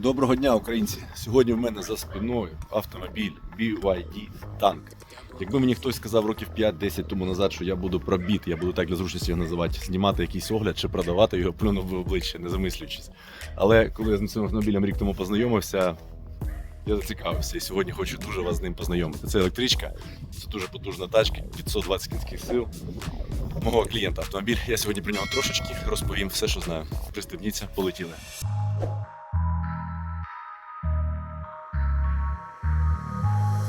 Доброго дня, українці! Сьогодні в мене за спиною автомобіль BYD танк. Якби мені хтось сказав років 5-10 тому назад, що я буду пробіт, я буду так для зручності його називати, знімати якийсь огляд чи продавати його, плюнув в обличчя, не замислюючись. Але коли я з цим автомобілем рік тому познайомився, я зацікавився і сьогодні хочу дуже вас з ним познайомити. Це електричка, це дуже потужна тачка, 520 кінських сил. Мого клієнта автомобіль. Я сьогодні про нього трошечки розповім все, що знаю. Пристебніться, полетіли.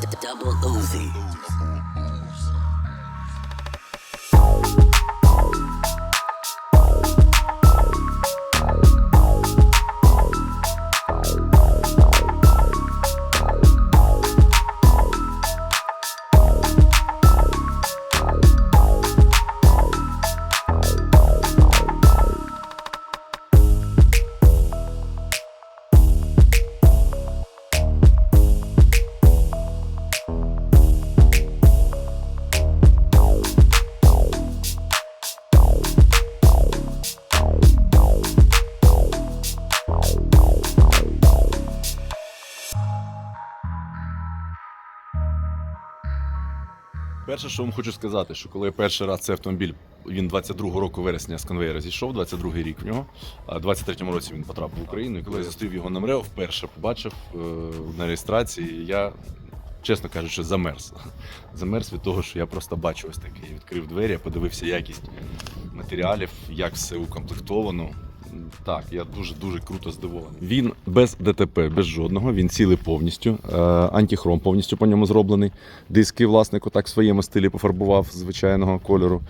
Double Uzi. Що вам хочу сказати, що коли я перший раз цей автомобіль, він 22 року вересня з конвейера зійшов, 22 рік в нього, а 23-му році він потрапив в Україну. І коли я зустрів його на МРЕО, вперше побачив е, на реєстрації, я, чесно кажучи, замерз. Замерз від того, що я просто бачу ось таке. Я відкрив двері, я подивився якість матеріалів, як все укомплектовано. Так, я дуже дуже круто здивований. Він без ДТП, без жодного. Він цілий повністю. Е, антихром повністю по ньому зроблений. Диски власнику так в своєму стилі пофарбував звичайного кольору.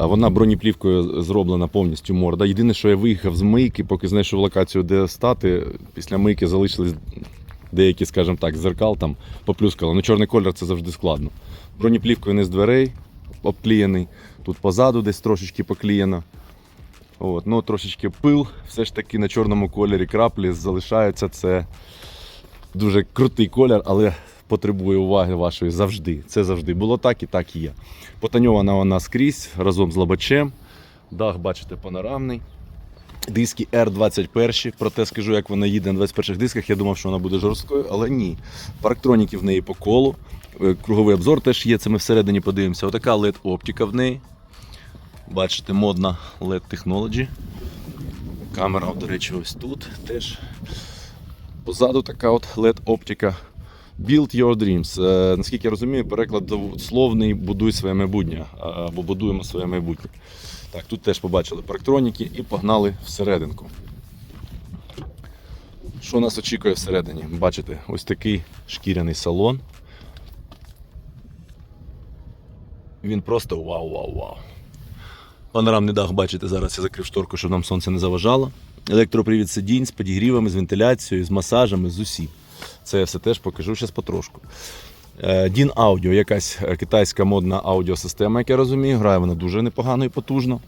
Е, вона бронеплівкою зроблена повністю морда. Єдине, що я виїхав з мийки, поки знайшов локацію, де стати. Після мийки залишились деякі, скажімо так, зеркал там поплюскало. Ну, чорний колір це завжди складно. Бронеплівкою не з дверей обклеєний. Тут позаду десь трошечки поклеєно. От, ну трошечки пил, все ж таки на чорному кольорі краплі залишаються. Це дуже крутий колір, але потребує уваги вашої завжди. Це завжди було так і так і є. Потаньована вона скрізь разом з лобачем. Дах, бачите, панорамний. Диски R21, проте скажу, як вона їде на 21 дисках. Я думав, що вона буде жорсткою, але ні. Парктроніки в неї по колу. Е, Круговий обзор теж є, це ми всередині подивимося. Отака LED-оптика в неї. Бачите, модна LED Technology. Камера, до речі, ось тут теж. Позаду така от LED-оптика. Build your dreams. Е, наскільки я розумію, переклад дословний будуй своє майбутнє або будуємо своє майбутнє. Так, тут теж побачили парктроніки і погнали всерединку. Що нас очікує всередині? Бачите, ось такий шкіряний салон. Він просто вау-вау-вау. Панорамний дах, бачите, зараз я закрив шторку, щоб нам сонце не заважало. Електропривід сидінь з підігрівами, з вентиляцією, з масажами, з усім. Це я все теж покажу зараз потрошку. Е, Дін Аудіо, якась е, китайська модна аудіосистема, як я розумію, грає вона дуже непогано і потужно.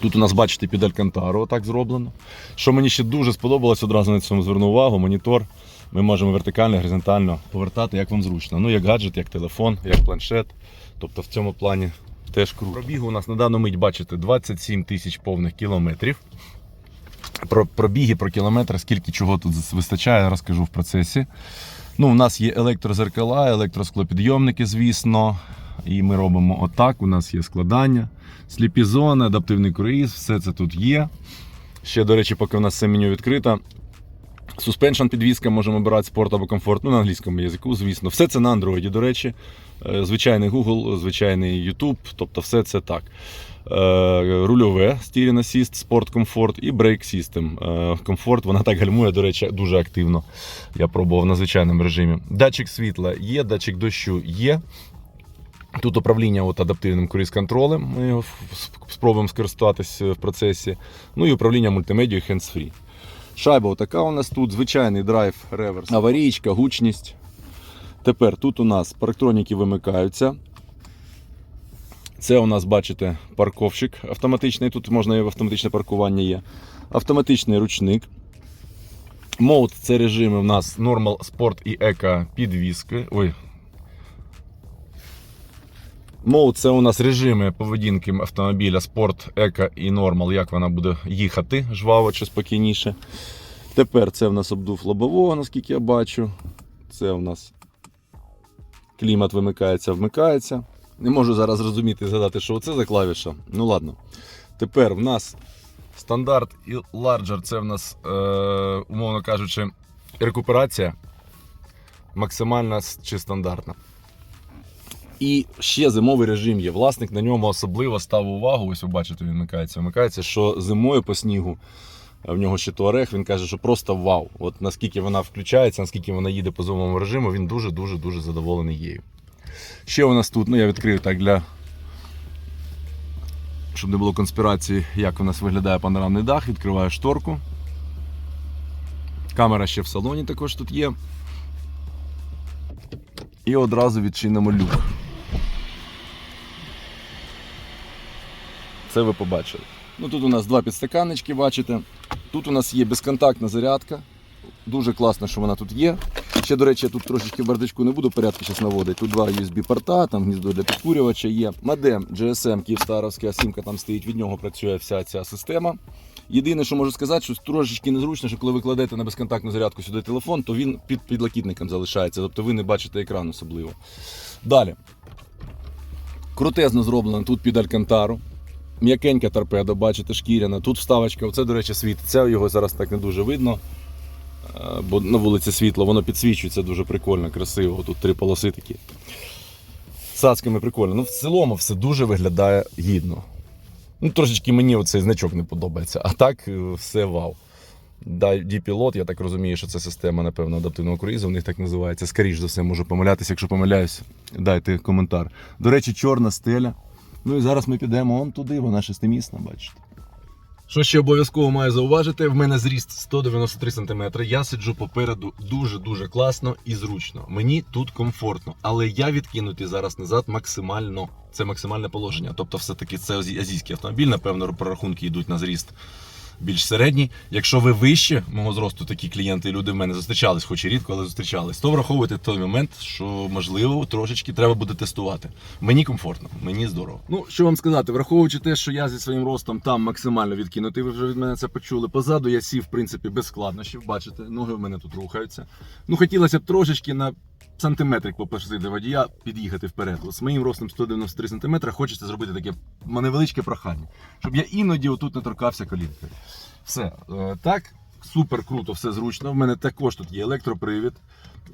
Тут у нас, бачите, під Алькантаро так зроблено. Що мені ще дуже сподобалось, одразу на цьому зверну увагу, монітор. Ми можемо вертикально, горизонтально повертати, як вам зручно. Ну, як гаджет, як телефон, як планшет. Тобто в цьому плані теж круто. Пробігу у нас на дану мить, бачите, 27 тисяч повних кілометрів. Про пробіги, про кілометри, скільки чого тут вистачає, розкажу в процесі. Ну, У нас є електрозеркала, електросклопідйомники, звісно. І ми робимо отак. У нас є складання, сліпі зони, адаптивний круїз, все це тут є. Ще, до речі, поки у нас все меню відкрито. Суспеншн підвізка, можемо обирати спорт або комфорт, ну на англійському язику, звісно. Все це на андроїді, до речі. Е, Звичайний Google, звичайний YouTube, тобто все це так. Е, Рульове, Steering Assist, спорт комфорт і Brake System. Е, Комфорт, вона так гальмує, до речі, дуже активно. Я пробував на звичайному режимі. Датчик світла є, датчик дощу є. Тут управління от адаптивним круїз-контролем. Ми його спробуємо скористатися в процесі. Ну і управління мультимедією hands-free. Шайба отака у нас тут, звичайний драйв, реверс, аварійка, гучність. Тепер тут у нас парктроніки вимикаються. Це у нас, бачите, парковщик автоматичний. Тут можна і автоматичне паркування є. Автоматичний ручник. Мод це режими у нас Normal, Sport і Eco підвіски. Ой. Мод це у нас режими поведінки автомобіля Sport, Eco і Normal, як вона буде їхати жваво чи спокійніше. Тепер це в нас обдув лобового, наскільки я бачу. Це в нас клімат вимикається, вмикається. Не можу зараз зрозуміти і згадати, що це за клавіша. Ну ладно. Тепер в нас стандарт і larger це в нас, е, умовно кажучи, рекуперація. Максимальна чи стандартна. І ще зимовий режим є. Власник на ньому особливо став увагу. Ось ви бачите, він вмикається. Вмикається, що зимою по снігу в нього ще туарег, він каже, що просто вау. От наскільки вона включається, наскільки вона їде по зимовому режиму, він дуже-дуже дуже задоволений її. Ще у нас тут, ну я відкрив так для. Щоб не було конспірації, як у нас виглядає панорамний дах, відкриваю шторку. Камера ще в салоні також тут є. І одразу відчинимо люк. Це ви побачили. Ну, тут у нас два підстаканнички, бачите. Тут у нас є безконтактна зарядка. Дуже класно, що вона тут є. Ще, до речі, я тут трошечки в бардачку не буду порядки зараз наводити. Тут два USB-порта, там гніздо для підкурювача є. Модем GSM Київстаровська сімка там стоїть, від нього працює вся ця система. Єдине, що можу сказати, що трошечки незручно, що коли ви кладете на безконтактну зарядку сюди телефон, то він під підлокітником залишається, тобто ви не бачите екран особливо. Далі. Крутезно зроблено тут під Алькантару. М'якенька торпеда, бачите, шкіряна. Тут вставочка, оце, до речі, світиться, його зараз так не дуже видно. е, Бо на вулиці світло, воно підсвічується дуже прикольно, красиво. Тут три полоси такі. З цацками прикольно. Ну, в цілому все дуже виглядає гідно. Ну, трошечки мені оцей значок не подобається, а так е, все вау. D-Pilot, я так розумію, що це система, напевно, адаптивного круїзу, в них так називається. Скоріше за все, можу помилятися. Якщо помиляюсь, дайте коментар. До речі, чорна стеля. Ну і зараз ми підемо он туди, вона шестимісна, бачите. Що ще обов'язково маю зауважити, в мене зріст 193 см. Я сиджу попереду дуже-дуже класно і зручно. Мені тут комфортно, але я відкинутий зараз назад максимально. Це максимальне положення. Тобто, все-таки це азійський автомобіль, напевно, прорахунки йдуть на зріст більш середній. Якщо ви вище мого зросту, такі клієнти люди в мене зустрічались, хоч і рідко, але зустрічались, то враховуйте той момент, що можливо трошечки треба буде тестувати. Мені комфортно, мені здорово. Ну що вам сказати, враховуючи те, що я зі своїм ростом там максимально відкинутий, ви вже від мене це почули. Позаду я сів, в принципі, без складнощів. Бачите, ноги в мене тут рухаються. Ну хотілося б трошечки на сантиметрик попросити водія під'їхати вперед. От з моїм ростом 193 см хочеться зробити таке невеличке прохання, щоб я іноді отут не торкався колінкою. Все е, так, супер круто, все зручно. В мене також тут є електропривід.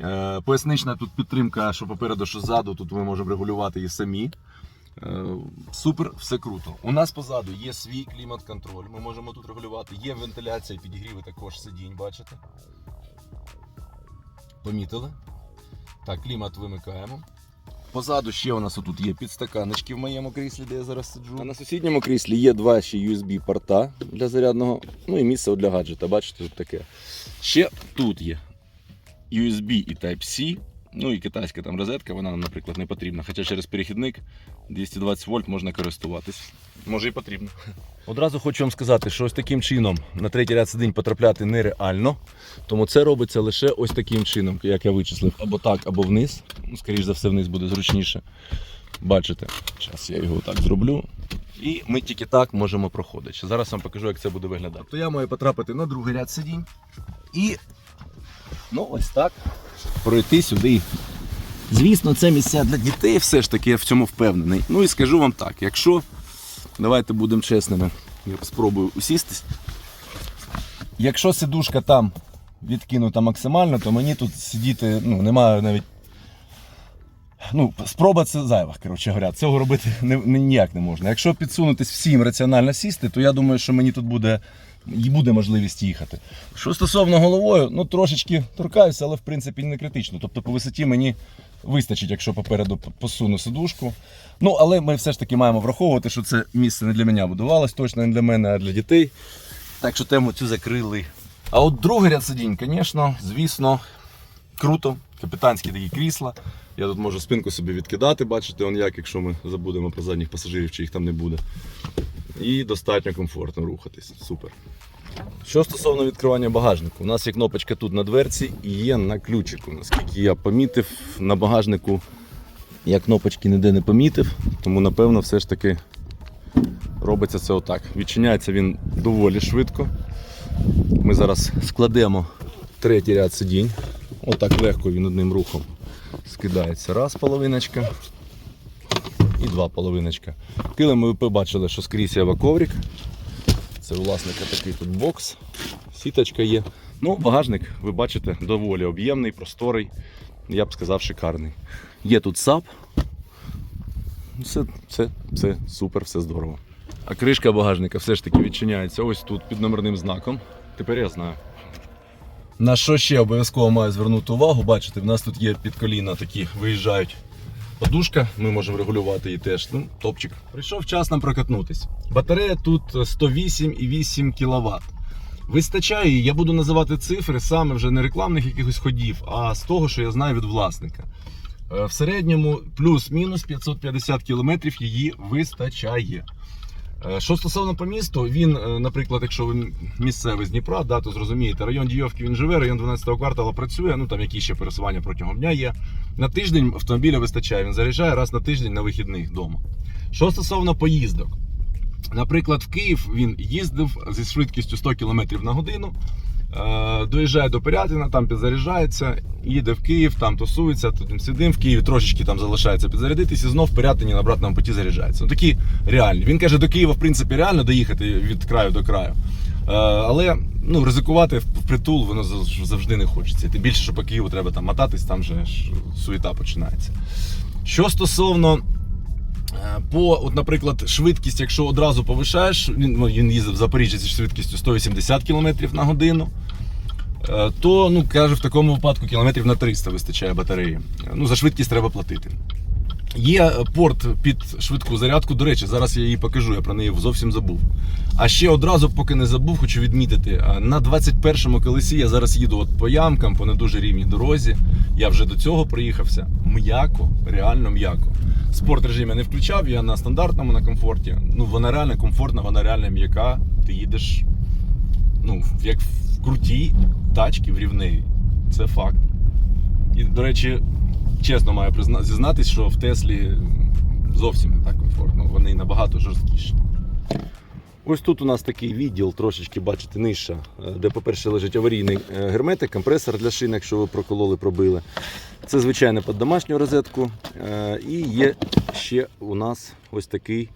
Е, Пояснична тут підтримка, що попереду, що ззаду, тут ми можемо регулювати її самі. Е, Супер, все круто. У нас позаду є свій клімат-контроль. Ми можемо тут регулювати. Є вентиляція, підігріви також сидінь, бачите. Помітили? Так, клімат вимикаємо. Позаду ще у нас тут є підстаканочки в моєму кріслі, де я зараз сиджу. А на сусідньому кріслі є два ще USB-порта для зарядного, ну і місце для гаджета. Бачите, тут таке. Ще тут є USB і Type-C. Ну і китайська там розетка, вона нам, наприклад, не потрібна. Хоча через перехідник 220 вольт можна користуватись. Може і потрібно. Одразу хочу вам сказати, що ось таким чином на третій ряд сидінь потрапляти нереально. Тому це робиться лише ось таким чином, як я вичислив, або так, або вниз. Ну, скоріш за все, вниз буде зручніше. Бачите, зараз я його так зроблю. І ми тільки так можемо проходити. Зараз вам покажу, як це буде виглядати. То я маю потрапити на другий ряд сидінь. І ну, ось так пройти сюди. Звісно, це місця для дітей, все ж таки я в цьому впевнений. Ну і скажу вам так, якщо давайте будемо чесними, я спробую усістись. Якщо сидушка там відкинута максимально, то мені тут сидіти ну, немає навіть. Ну, спроба це зайва, коротше говоря. Цього робити ніяк не можна. Якщо підсунутись всім раціонально сісти, то я думаю, що мені тут буде, і буде можливість їхати. Що стосовно головою, ну трошечки торкаюся, але в принципі не критично. Тобто по висоті мені вистачить, якщо попереду посуну сидушку. Ну, але ми все ж таки маємо враховувати, що це місце не для мене будувалось, точно не для мене, а для дітей. Так що тему цю закрили. А от другий ряд сидінь, звісно, звісно, круто. Капітанські такі крісла. Я тут можу спинку собі відкидати, бачите, он як, якщо ми забудемо про задніх пасажирів, чи їх там не буде. І достатньо комфортно рухатись. Супер. Що стосовно відкривання багажнику, у нас є кнопочка тут на дверці і є на ключику. Наскільки я помітив, на багажнику я кнопочки ніде не помітив, тому напевно все ж таки робиться це отак. Відчиняється він доволі швидко. Ми зараз складемо третій ряд сидінь. Отак легко він одним рухом скидається. Раз половиночка і два половиночка. Килим ви побачили, що скрізь є коврик. Це власника такий тут бокс, сіточка є. Ну, багажник, ви бачите, доволі об'ємний, просторий, я б сказав, шикарний. Є тут САП. Все, все, все супер, все здорово. А кришка багажника все ж таки відчиняється ось тут під номерним знаком. Тепер я знаю. На що ще обов'язково маю звернути увагу? Бачите, в нас тут є під коліна такі виїжджають подушка, ми можемо регулювати її теж. Ну, топчик. Прийшов час нам прокатнутись. Батарея тут 108,8 кВт. Вистачає, я буду називати цифри саме вже не рекламних якихось ходів, а з того, що я знаю від власника. Е, В середньому плюс-мінус 550 км її вистачає. Е, Що стосовно по місту, він, е, наприклад, якщо ви місцевий з Дніпра, да, то зрозумієте, район Дійовки він живе, район 12-го квартала працює, ну там які ще пересування протягом дня є. На тиждень автомобіля вистачає, він заряджає раз на тиждень на вихідних вдома. Що стосовно поїздок, наприклад, в Київ він їздив зі швидкістю 100 км на годину. Е, Доїжджає до Пирятина, там підзаряджається, їде в Київ, там тусується, тут сидим в Києві, трошечки там залишається підзарядитись і знов в Пирятині на обратному путі заряджається. Ну такі реальні. Він каже, до Києва, в принципі, реально доїхати від краю до краю. Е, Але ну, ризикувати впритул воно завжди не хочеться. Тим більше, що по Києву треба там мотатись, там же ж суєта починається. Що стосовно По, от, наприклад, швидкість, якщо одразу повишаєш, він, ну, він їздив в Запоріжжі зі швидкістю 180 км на годину, е, то, ну, каже, в такому випадку кілометрів на 300 вистачає батареї. Е, Ну, за швидкість треба платити. Є е, порт під швидку зарядку. До речі, зараз я її покажу, я про неї зовсім забув. А ще одразу, поки не забув, хочу відмітити: е, на 21-му колесі я зараз їду от по ямкам, по не дуже рівній дорозі. Я вже до цього приїхався. М'яко, реально м'яко. Спорт режим я не включав, я на стандартному, на комфорті. Ну, вона реально комфортна, вона реально м'яка. Ти їдеш, ну, як в крутій тачки в рівневій. Це факт. І, до речі, чесно маю зізнатись, що в Теслі зовсім не так комфортно. Вони набагато жорсткіші. Ось тут у нас такий відділ, трошечки бачите, нижче, де, по-перше, лежить аварійний е, герметик, компресор для шин, якщо ви прокололи, пробили. Це звичайно під домашню розетку. Е, І є ще у нас ось такий.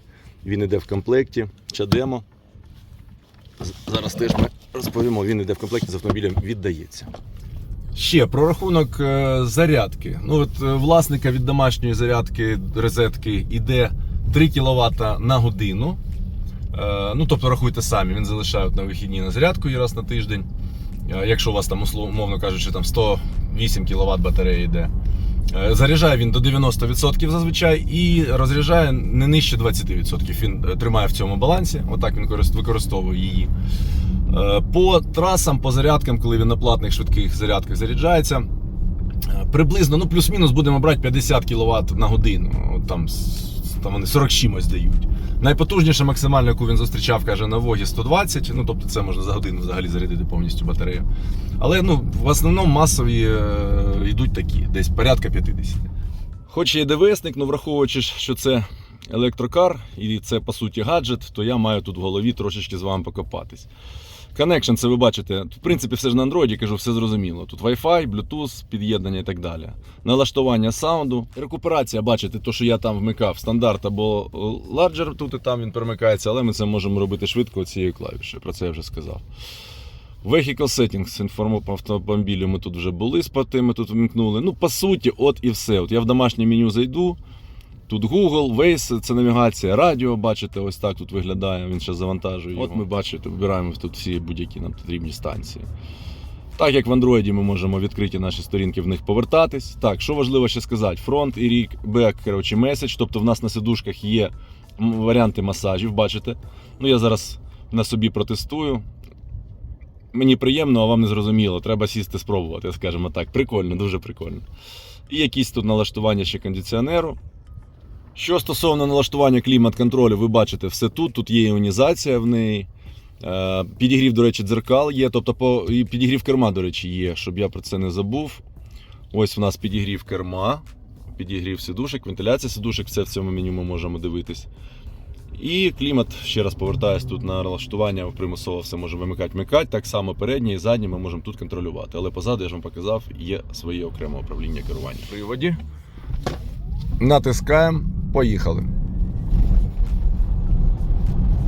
Він іде в комплекті. Чадемо. Зараз теж ми розповімо, він іде в комплекті з автомобілем, віддається. Ще про рахунок е, зарядки. Ну, от власника від домашньої зарядки розетки йде 3 кВт на годину. Е, Ну, тобто рахуйте самі, він залишає на вихідні на зарядку і раз на тиждень. Е, Якщо у вас там, умовно кажучи, там 108 кВт батарея йде. Е, Заряджає він до 90% зазвичай і розряджає не нижче 20%. Він тримає в цьому балансі, отак він використовує її. По трасам, по зарядкам, коли він на платних швидких зарядках заряджається, приблизно, ну плюс-мінус будемо брати 50 кВт на годину. Там, там вони 40 чимось дають. Найпотужніша максимальна, яку він зустрічав, каже, на Вогі 120, ну тобто це можна за годину взагалі зарядити повністю батарею. Але ну, в основному масові е, йдуть такі, десь порядка 50. Хоч є ДВСник, але враховуючи, що це електрокар і це по суті гаджет, то я маю тут в голові трошечки з вами покопатись. Connection, це ви бачите, тут, в принципі, все ж на Android, кажу, все зрозуміло. Тут Wi-Fi, Bluetooth, під'єднання і так далі. Налаштування саунду. Рекуперація, бачите, то, що я там вмикав, стандарт або Larger, тут і там він перемикається, але ми це можемо робити швидко цією клавішею. Про це я вже сказав. Vehicle Settings інформу по автомобілю ми тут вже були спати, ми тут вмикнули. Ну, по суті, от і все. От я в домашнє меню зайду. Тут Google, Waze, це навігація, радіо, бачите, ось так тут виглядає, він ще завантажує. От ми бачите, вибираємо тут всі будь-які нам потрібні станції. Так як в Android ми можемо відкриті наші сторінки в них повертатись. Так, що важливо ще сказати: фронт і рік, бек, коротше, меседж. Тобто в нас на сидушках є варіанти масажів, бачите. Ну я зараз на собі протестую. Мені приємно, а вам не зрозуміло. Треба сісти спробувати, скажімо так. Прикольно, дуже прикольно. І якісь тут налаштування ще кондиціонеру. Що стосовно налаштування клімат-контролю, ви бачите все тут. Тут є іонізація в неї. Е, Підігрів, до речі, дзеркал є. Тобто по, і підігрів керма, до речі, є, щоб я про це не забув. Ось у нас підігрів керма, підігрів сидушек, вентиляція сидушек, все в цьому меню ми можемо дивитись. І клімат, ще раз повертаюсь тут на налаштування, примусово все може вимикати, вмикати. Так само передній і задній ми можемо тут контролювати. Але позаду, я ж вам показав, є своє окреме управління керування. При воді натискаємо, поїхали.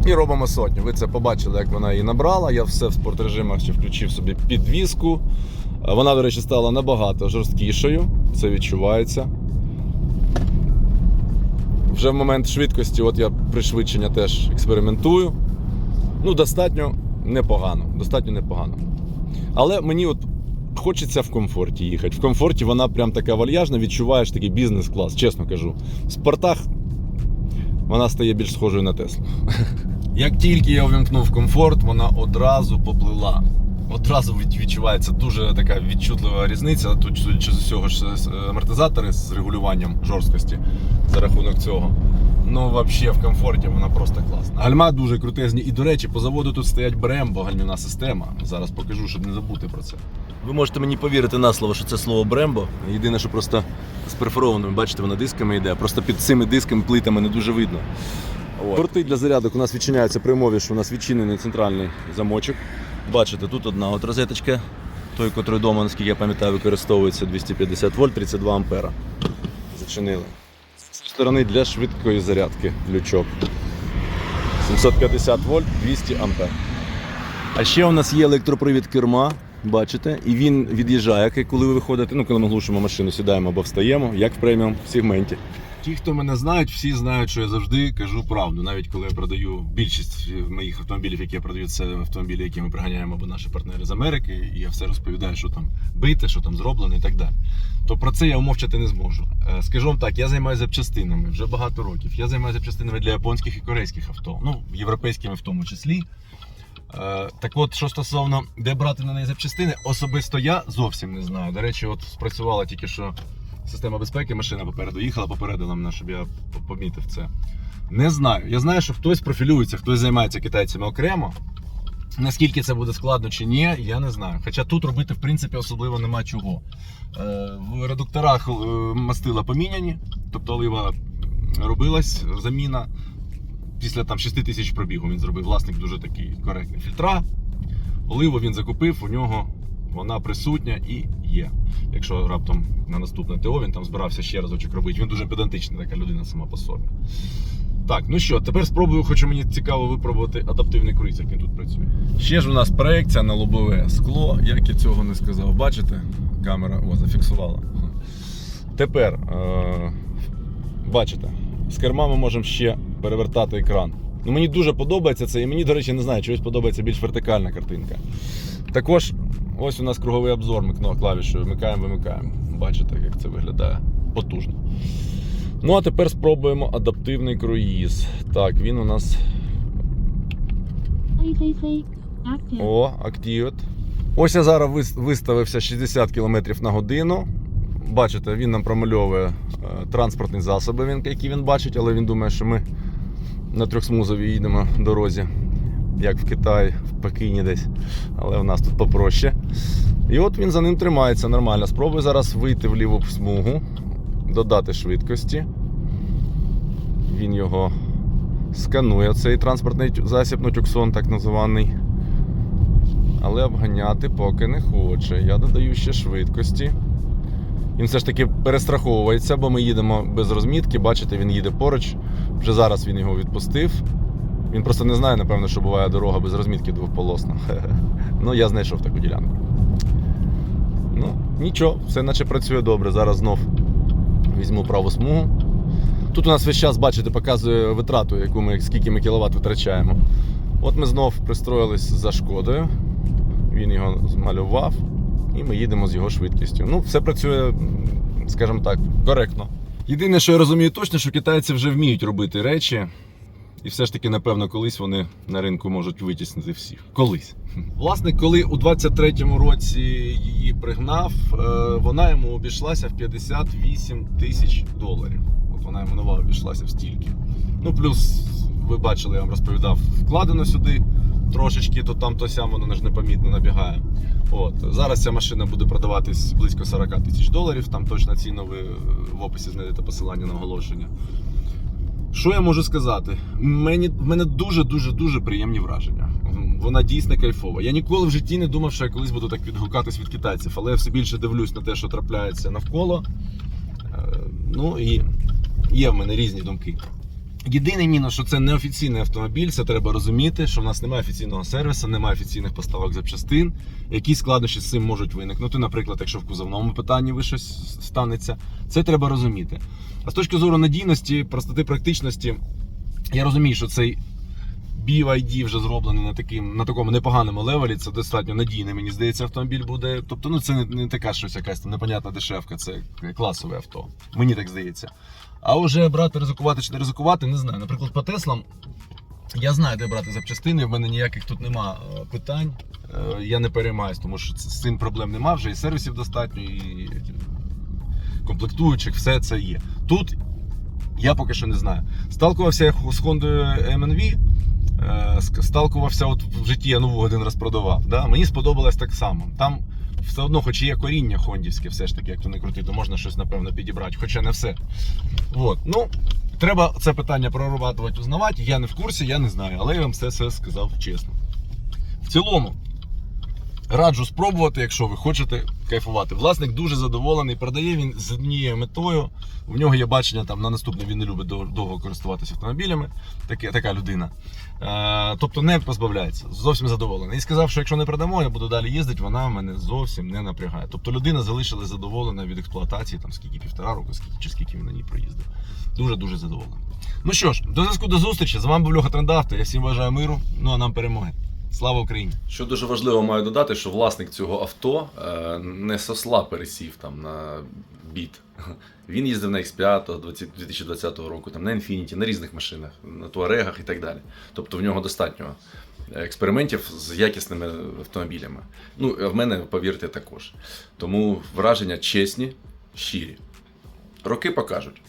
І робимо сотню. Ви це побачили, як вона її набрала. Я все в спортрежимах ще включив собі підвіску. Е, Вона, до речі, стала набагато жорсткішою. Це відчувається. Вже в момент швидкості, от я пришвидшення теж експериментую. Ну, достатньо непогано. Достатньо непогано. Але мені от хочеться в комфорті їхати. В комфорті вона прям така вальяжна, відчуваєш такий бізнес-клас, чесно кажу. В спортах вона стає більш схожою на Теслу. Як тільки я увімкнув комфорт, вона одразу поплила. Одразу відчувається дуже така відчутлива різниця. Тут, судячи з усього, ж амортизатори з регулюванням жорсткості за рахунок цього. Ну, взагалі, в комфорті вона просто класна. Гальма дуже крутезні. І, до речі, по заводу тут стоять Brembo гальмівна система. Зараз покажу, щоб не забути про це. Ви можете мені повірити на слово, що це слово Брембо. Єдине, що просто з перфорованими, бачите, вона дисками йде. Просто під цими дисками плитами не дуже видно. От. Порти для зарядок у нас відчиняються при умові, що у нас відчинений центральний замочок. Бачите, тут одна от розеточка, той, котрий вдома, наскільки я пам'ятаю, використовується 250 вольт, 32 ампера. Зачинили. Сторони для швидкої зарядки лючок. 750 вольт, 200 ампер. А ще у нас є електропривід керма, бачите, і він від'їжджає, коли ви виходите, ну коли ми глушимо машину, сідаємо або встаємо, як в преміум сегменті. Ті, хто мене знають, всі знають, що я завжди кажу правду. Навіть коли я продаю більшість моїх автомобілів, які я продаю, це автомобілі, які ми приганяємо або наші партнери з Америки, і я все розповідаю, що там бите, що там зроблено і так далі. То про це я умовчати не зможу. Е, Скажу вам так, я займаюся запчастинами вже багато років. Я займаюся запчастинами для японських і корейських авто, ну європейськими в тому числі. Е, Так от, що стосовно де брати на неї запчастини, особисто я зовсім не знаю. До речі, от спрацювала тільки що система безпеки, машина попереду їхала, попередила мене, щоб я помітив це. Не знаю. Я знаю, що хтось профілюється, хтось займається китайцями окремо. Наскільки це буде складно чи ні, я не знаю. Хоча тут робити, в принципі, особливо нема чого. Е, В редукторах е, мастила поміняні, тобто олива робилась заміна. Після там 6 тисяч пробігу він зробив. Власник дуже такий коректний. Фільтра. Оливу він закупив, у нього вона присутня і є. Якщо раптом на наступне ТО він там збирався ще разочок робити. Він дуже педантична така людина сама по собі. Так, ну що, тепер спробую, хочу мені цікаво випробувати адаптивний круїз, як він тут працює. Ще ж у нас проекція на лобове скло, як я цього не сказав. Бачите? Камера о, зафіксувала. Тепер, е- бачите, з керма ми можемо ще перевертати екран. Ну, мені дуже подобається це, і мені, до речі, не знаю, чогось подобається більш вертикальна картинка. Також ось у нас круговий обзор ми кно- клавішою вмикаємо, вимикаємо. Бачите, як це виглядає потужно. Ну, а тепер спробуємо адаптивний круїз. Так, він у нас О, активет. Ось я зараз виставився 60 км на годину. Бачите, він нам промальовує е, транспортні засоби, які він бачить, але він думає, що ми на трьохсмузовій їдемо дорозі, як в Китаї, в Пекіні десь. Але в нас тут попроще. І от він за ним тримається нормально. Спробую зараз вийти в ліву смугу, додати швидкості. Він його сканує, цей транспортний засіб, ну, тюксон так називаний. Але обганяти поки не хоче. Я додаю ще швидкості. Він все ж таки перестраховується, бо ми їдемо без розмітки. Бачите, він їде поруч. Вже зараз він його відпустив. Він просто не знає, напевно, що буває дорога без розмітки двополосна. Ну, я знайшов таку ділянку. Ну, нічого, все наче працює добре. Зараз знов візьму праву смугу. Тут у нас весь час, бачите, показує витрату, яку ми, скільки ми кіловат витрачаємо. От ми знов пристроїлись за шкодою. Він його змалював, і ми їдемо з його швидкістю. Ну, все працює, скажімо так, коректно. Єдине, що я розумію точно, що китайці вже вміють робити речі. І все ж таки, напевно, колись вони на ринку можуть витіснити всіх. Колись. Власне, коли у 23-му році її пригнав, е, вона йому обійшлася в 58 тисяч доларів. От вона йому нова обійшлася в стільки. Ну, плюс, ви бачили, я вам розповідав, вкладено сюди трошечки, то там, то сям, воно ж непомітно набігає. От. Зараз ця машина буде продаватись близько 40 тисяч доларів. Там точно ціну ви в описі знайдете посилання на оголошення. Що я можу сказати? Мені, в мене дуже-дуже дуже приємні враження. Вона дійсно кайфова. Я ніколи в житті не думав, що я колись буду так відгукатись від китайців, але я все більше дивлюсь на те, що трапляється навколо. Е, Ну і є в мене різні думки. Єдине мінус, що це не офіційний автомобіль, це треба розуміти, що в нас немає офіційного сервісу, немає офіційних поставок запчастин. Які складнощі з цим можуть виникнути. Наприклад, якщо в кузовному питанні ви щось станеться, це треба розуміти. А з точки зору надійності, простоти, практичності, я розумію, що цей BYD вже зроблений на, таким, на такому непоганому левелі. Це достатньо надійний, мені здається, автомобіль буде. Тобто, ну це не, не така щось якась там непонятна дешевка, це класове авто. Мені так здається. А вже брати, ризикувати чи не ризикувати, не знаю. Наприклад, по Теслам я знаю, де брати запчастини, в мене ніяких тут нема е, питань. Е, Я не переймаюсь, тому що з цим проблем нема, вже і сервісів достатньо, і комплектуючих, все це є. Тут я поки що не знаю. Сталкувався я з Honda MNV, е, сталкувався от в житті, я нову один раз продавав. Да? Мені сподобалось так само. Там все одно, хоч і є коріння хондівське, все ж таки, як то не крути, то можна щось напевно підібрати, хоча не все. От. Ну, треба це питання прорабатувати, узнавати. Я не в курсі, я не знаю, але я вам все це сказав чесно. В цілому, раджу спробувати, якщо ви хочете кайфувати. Власник дуже задоволений, продає він з однією метою. У нього є бачення там на наступне, він не любить довго користуватися автомобілями. Таке, така людина. Е, тобто не позбавляється, зовсім задоволений. І сказав, що якщо не продамо, я буду далі їздити, вона мене зовсім не напрягає. Тобто людина залишилась задоволена від експлуатації, там скільки півтора року, скільки чи скільки він на ній проїздив. Дуже дуже задоволений. Ну що ж, до зв'язку до зустрічі. З вами був Льоха Трендавто. Я всім бажаю миру. Ну а нам перемоги. Слава Україні! Що дуже важливо, маю додати, що власник цього авто е, не сосла пересів там на біт. Він їздив на X5 2020 року, там на Infiniti, на різних машинах, на Туарегах і так далі. Тобто в нього достатньо експериментів з якісними автомобілями. Ну, а в мене, повірте, також. Тому враження чесні, щирі. Роки покажуть.